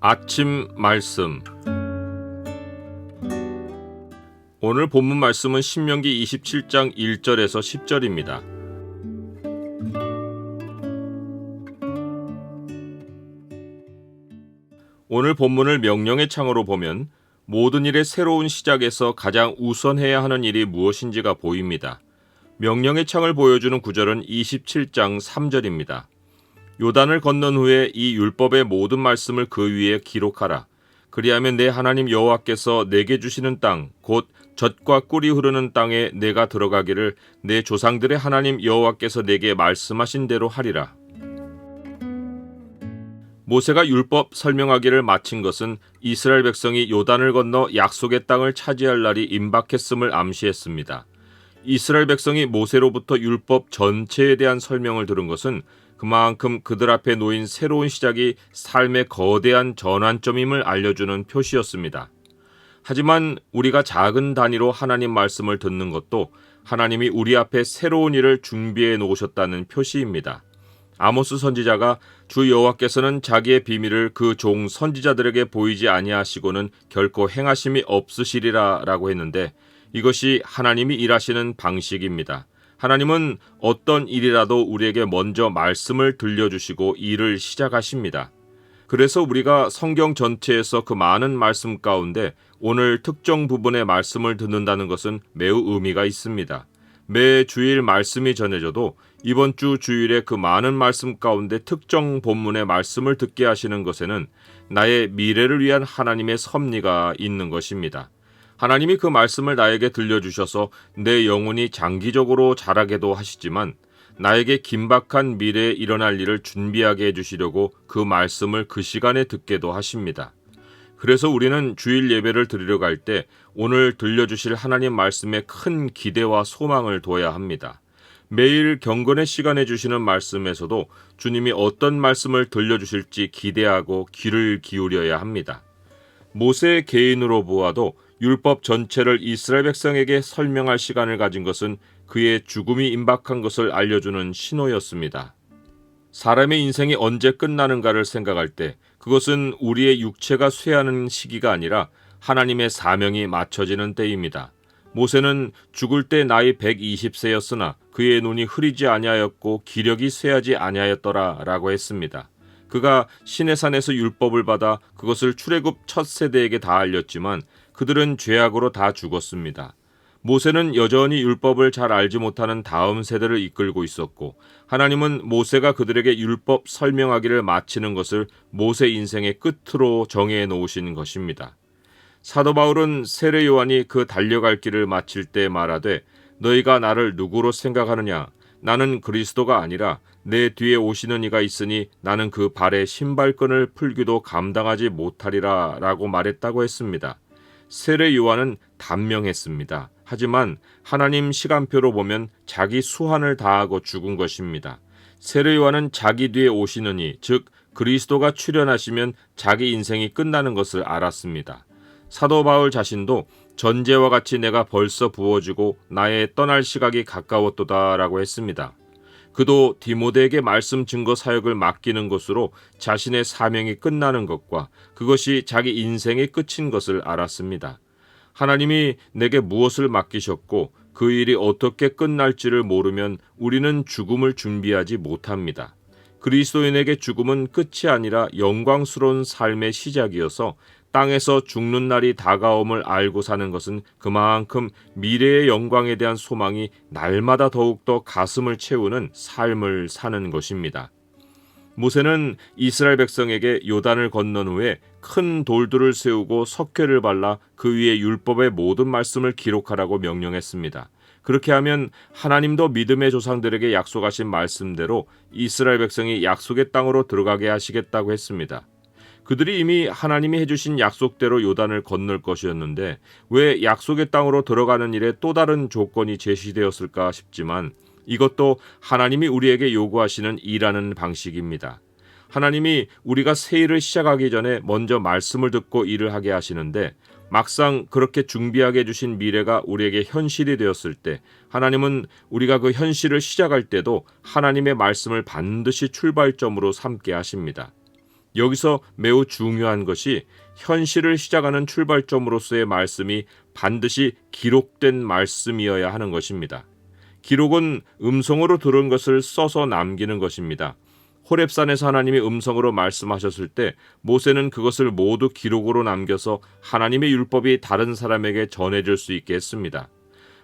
아침 말씀 오늘 본문 말씀은 신명기 27장 1절에서 10절입니다. 오늘 본문을 명령의 창으로 보면 모든 일의 새로운 시작에서 가장 우선해야 하는 일이 무엇인지가 보입니다. 명령의 창을 보여주는 구절은 27장 3절입니다. 요단을 건넌 후에 이 율법의 모든 말씀을 그 위에 기록하라. 그리하면 내 하나님 여호와께서 내게 주시는 땅 곧 젖과 꿀이 흐르는 땅에 내가 들어가기를 내 조상들의 하나님 여호와께서 내게 말씀하신 대로 하리라. 모세가 율법 설명하기를 마친 것은 이스라엘 백성이 요단을 건너 약속의 땅을 차지할 날이 임박했음을 암시했습니다. 이스라엘 백성이 모세로부터 율법 전체에 대한 설명을 들은 것은 그만큼 그들 앞에 놓인 새로운 시작이 삶의 거대한 전환점임을 알려주는 표시였습니다. 하지만 우리가 작은 단위로 하나님 말씀을 듣는 것도 하나님이 우리 앞에 새로운 일을 준비해 놓으셨다는 표시입니다. 아모스 선지자가 주 여호와께서는 자기의 비밀을 그 종 선지자들에게 보이지 아니하시고는 결코 행하심이 없으시리라라고 했는데 이것이 하나님이 일하시는 방식입니다. 하나님은 어떤 일이라도 우리에게 먼저 말씀을 들려주시고 일을 시작하십니다. 그래서 우리가 성경 전체에서 그 많은 말씀 가운데 오늘 특정 부분의 말씀을 듣는다는 것은 매우 의미가 있습니다. 매 주일 말씀이 전해져도 이번 주 주일에 그 많은 말씀 가운데 특정 본문의 말씀을 듣게 하시는 것에는 나의 미래를 위한 하나님의 섭리가 있는 것입니다. 하나님이 그 말씀을 나에게 들려주셔서 내 영혼이 장기적으로 자라게도 하시지만 나에게 긴박한 미래에 일어날 일을 준비하게 해주시려고 그 말씀을 그 시간에 듣게도 하십니다. 그래서 우리는 주일 예배를 드리러 갈 때 오늘 들려주실 하나님 말씀에 큰 기대와 소망을 둬야 합니다. 매일 경건의 시간에 주시는 말씀에서도 주님이 어떤 말씀을 들려주실지 기대하고 귀를 기울여야 합니다. 모세 개인으로 보아도 율법 전체를 이스라엘 백성에게 설명할 시간을 가진 것은 그의 죽음이 임박한 것을 알려주는 신호였습니다. 사람의 인생이 언제 끝나는가를 생각할 때 그것은 우리의 육체가 쇠하는 시기가 아니라 하나님의 사명이 맞춰지는 때입니다. 모세는 죽을 때 나이 120세였으나 그의 눈이 흐리지 아니하였고 기력이 쇠하지 아니하였더라라고 했습니다. 그가 시내산에서 율법을 받아 그것을 출애굽 첫 세대에게 다 알렸지만 그들은 죄악으로 다 죽었습니다. 모세는 여전히 율법을 잘 알지 못하는 다음 세대를 이끌고 있었고 하나님은 모세가 그들에게 율법 설명하기를 마치는 것을 모세 인생의 끝으로 정해 놓으신 것입니다. 사도 바울은 세례 요한이 그 달려갈 길을 마칠 때 말하되 너희가 나를 누구로 생각하느냐 나는 그리스도가 아니라 내 뒤에 오시는 이가 있으니 나는 그 발의 신발끈을 풀기도 감당하지 못하리라라고 말했다고 했습니다. 세례 요한은 단명했습니다. 하지만 하나님 시간표로 보면 자기 수한을 다하고 죽은 것입니다. 세례 요한은 자기 뒤에 오시느니 즉 그리스도가 출현하시면 자기 인생이 끝나는 것을 알았습니다. 사도 바울 자신도 전제와 같이 내가 벌써 부어지고 나의 떠날 시각이 가까웠도다라고 했습니다. 그도 디모데에게 말씀 증거 사역을 맡기는 것으로 자신의 사명이 끝나는 것과 그것이 자기 인생의 끝인 것을 알았습니다. 하나님이 내게 무엇을 맡기셨고 그 일이 어떻게 끝날지를 모르면 우리는 죽음을 준비하지 못합니다. 그리스도인에게 죽음은 끝이 아니라 영광스러운 삶의 시작이어서 땅에서 죽는 날이 다가옴을 알고 사는 것은 그만큼 미래의 영광에 대한 소망이 날마다 더욱더 가슴을 채우는 삶을 사는 것입니다. 모세는 이스라엘 백성에게 요단을 건넌 후에 큰 돌들을 세우고 석회를 발라 그 위에 율법의 모든 말씀을 기록하라고 명령했습니다. 그렇게 하면 하나님도 믿음의 조상들에게 약속하신 말씀대로 이스라엘 백성이 약속의 땅으로 들어가게 하시겠다고 했습니다. 그들이 이미 하나님이 해주신 약속대로 요단을 건널 것이었는데 왜 약속의 땅으로 들어가는 일에 또 다른 조건이 제시되었을까 싶지만 이것도 하나님이 우리에게 요구하시는 일하는 방식입니다. 하나님이 우리가 새 일을 시작하기 전에 먼저 말씀을 듣고 일을 하게 하시는데 막상 그렇게 준비하게 해주신 미래가 우리에게 현실이 되었을 때 하나님은 우리가 그 현실을 시작할 때도 하나님의 말씀을 반드시 출발점으로 삼게 하십니다. 여기서 매우 중요한 것이 현실을 시작하는 출발점으로서의 말씀이 반드시 기록된 말씀이어야 하는 것입니다. 기록은 음성으로 들은 것을 써서 남기는 것입니다. 호렙산에서 하나님이 음성으로 말씀하셨을 때 모세는 그것을 모두 기록으로 남겨서 하나님의 율법이 다른 사람에게 전해질 수 있게 했습니다.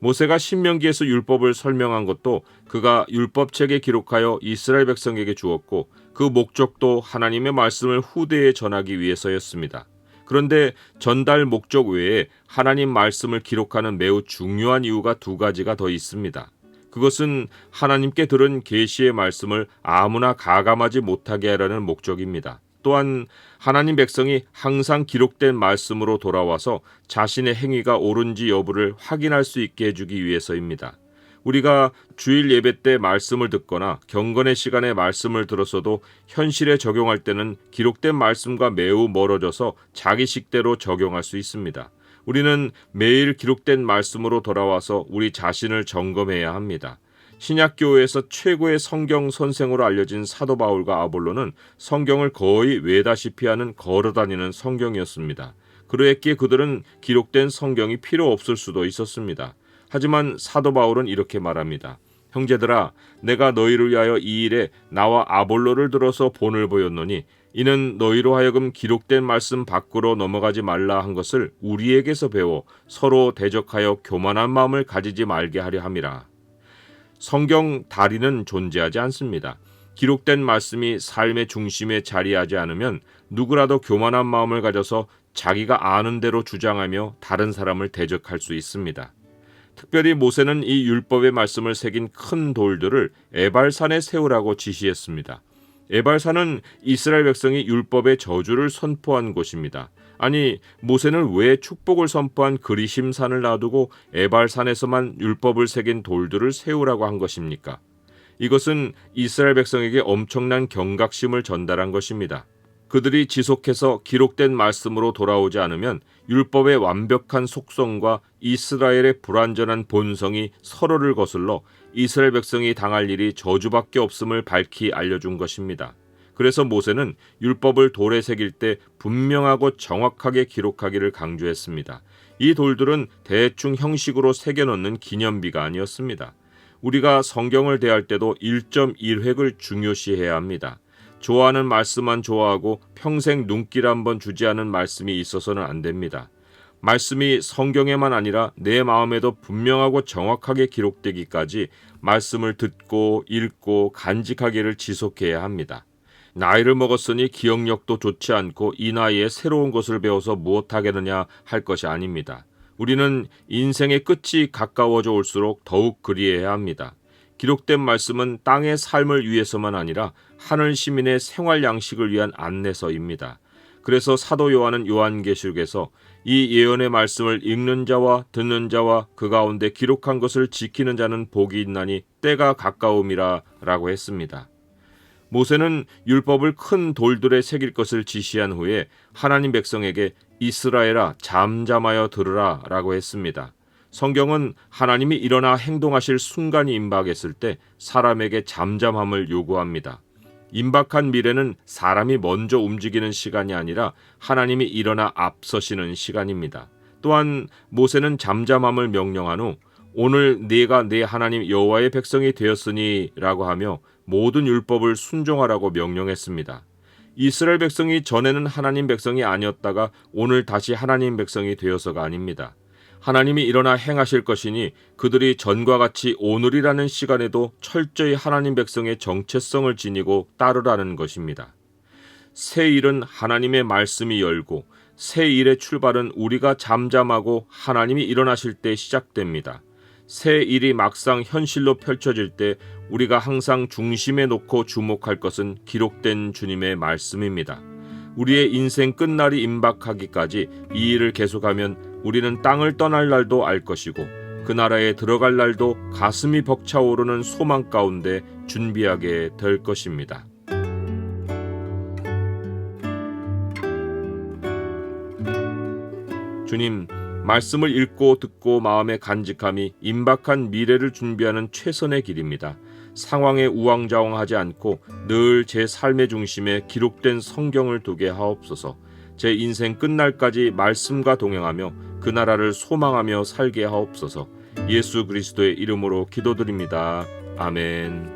모세가 신명기에서 율법을 설명한 것도 그가 율법책에 기록하여 이스라엘 백성에게 주었고 그 목적도 하나님의 말씀을 후대에 전하기 위해서였습니다. 그런데 전달 목적 외에 하나님 말씀을 기록하는 매우 중요한 이유가 두 가지가 더 있습니다. 그것은 하나님께 들은 계시의 말씀을 아무나 가감하지 못하게 하라는 목적입니다. 또한 하나님 백성이 항상 기록된 말씀으로 돌아와서 자신의 행위가 옳은지 여부를 확인할 수 있게 해주기 위해서입니다. 우리가 주일 예배 때 말씀을 듣거나 경건의 시간에 말씀을 들었어도 현실에 적용할 때는 기록된 말씀과 매우 멀어져서 자기식대로 적용할 수 있습니다. 우리는 매일 기록된 말씀으로 돌아와서 우리 자신을 점검해야 합니다. 신약교회에서 최고의 성경 선생으로 알려진 사도 바울과 아볼로는 성경을 거의 외다시피 하는 걸어다니는 성경이었습니다. 그러했기에 그들은 기록된 성경이 필요 없을 수도 있었습니다. 하지만 사도 바울은 이렇게 말합니다. 형제들아, 내가 너희를 위하여 이 일에 나와 아볼로를 들어서 본을 보였노니 이는 너희로 하여금 기록된 말씀 밖으로 넘어가지 말라 한 것을 우리에게서 배워 서로 대적하여 교만한 마음을 가지지 말게 하려 함이라. 성경 다리는 존재하지 않습니다. 기록된 말씀이 삶의 중심에 자리하지 않으면 누구라도 교만한 마음을 가져서 자기가 아는 대로 주장하며 다른 사람을 대적할 수 있습니다. 특별히 모세는 이 율법의 말씀을 새긴 큰 돌들을 에발산에 세우라고 지시했습니다. 에발산은 이스라엘 백성이 율법의 저주를 선포한 곳입니다. 아니 모세는 왜 축복을 선포한 그리심산을 놔두고 에발산에서만 율법을 새긴 돌들을 세우라고 한 것입니까? 이것은 이스라엘 백성에게 엄청난 경각심을 전달한 것입니다. 그들이 지속해서 기록된 말씀으로 돌아오지 않으면 율법의 완벽한 속성과 이스라엘의 불완전한 본성이 서로를 거슬러 이스라엘 백성이 당할 일이 저주밖에 없음을 밝히 알려준 것입니다. 그래서 모세는 율법을 돌에 새길 때 분명하고 정확하게 기록하기를 강조했습니다. 이 돌들은 대충 형식으로 새겨놓는 기념비가 아니었습니다. 우리가 성경을 대할 때도 1.1획을 중요시해야 합니다. 좋아하는 말씀만 좋아하고 평생 눈길 한번 주지 않은 말씀이 있어서는 안 됩니다. 말씀이 성경에만 아니라 내 마음에도 분명하고 정확하게 기록되기까지 말씀을 듣고 읽고 간직하기를 지속해야 합니다. 나이를 먹었으니 기억력도 좋지 않고 이 나이에 새로운 것을 배워서 무엇 하겠느냐 할 것이 아닙니다. 우리는 인생의 끝이 가까워져 올수록 더욱 그리해야 합니다. 기록된 말씀은 땅의 삶을 위해서만 아니라 하늘 시민의 생활 양식을 위한 안내서입니다. 그래서 사도 요한은 요한계시록에서 이 예언의 말씀을 읽는 자와 듣는 자와 그 가운데 기록한 것을 지키는 자는 복이 있나니 때가 가까움이라라고 했습니다. 모세는 율법을 큰 돌들에 새길 것을 지시한 후에 하나님 백성에게 이스라엘아 잠잠하여 들으라 라고 했습니다. 성경은 하나님이 일어나 행동하실 순간이 임박했을 때 사람에게 잠잠함을 요구합니다. 임박한 미래는 사람이 먼저 움직이는 시간이 아니라 하나님이 일어나 앞서시는 시간입니다. 또한 모세는 잠잠함을 명령한 후 오늘 네가 내 하나님 여호와의 백성이 되었으니라고 하며 모든 율법을 순종하라고 명령했습니다. 이스라엘 백성이 전에는 하나님 백성이 아니었다가 오늘 다시 하나님 백성이 되어서가 아닙니다. 하나님이 일어나 행하실 것이니 그들이 전과 같이 오늘이라는 시간에도 철저히 하나님 백성의 정체성을 지니고 따르라는 것입니다. 새 일은 하나님의 말씀이 열고 새 일의 출발은 우리가 잠잠하고 하나님이 일어나실 때 시작됩니다. 새 일이 막상 현실로 펼쳐질 때 우리가 항상 중심에 놓고 주목할 것은 기록된 주님의 말씀입니다. 우리의 인생 끝날이 임박하기까지 이 일을 계속하면 우리는 땅을 떠날 날도 알 것이고 그 나라에 들어갈 날도 가슴이 벅차오르는 소망 가운데 준비하게 될 것입니다. 주님, 말씀을 읽고 듣고 마음에 간직함이 임박한 미래를 준비하는 최선의 길입니다. 상황에 우왕좌왕하지 않고 늘 제 삶의 중심에 기록된 성경을 두게 하옵소서. 제 인생 끝날까지 말씀과 동행하며 그 나라를 소망하며 살게 하옵소서. 예수 그리스도의 이름으로 기도드립니다. 아멘.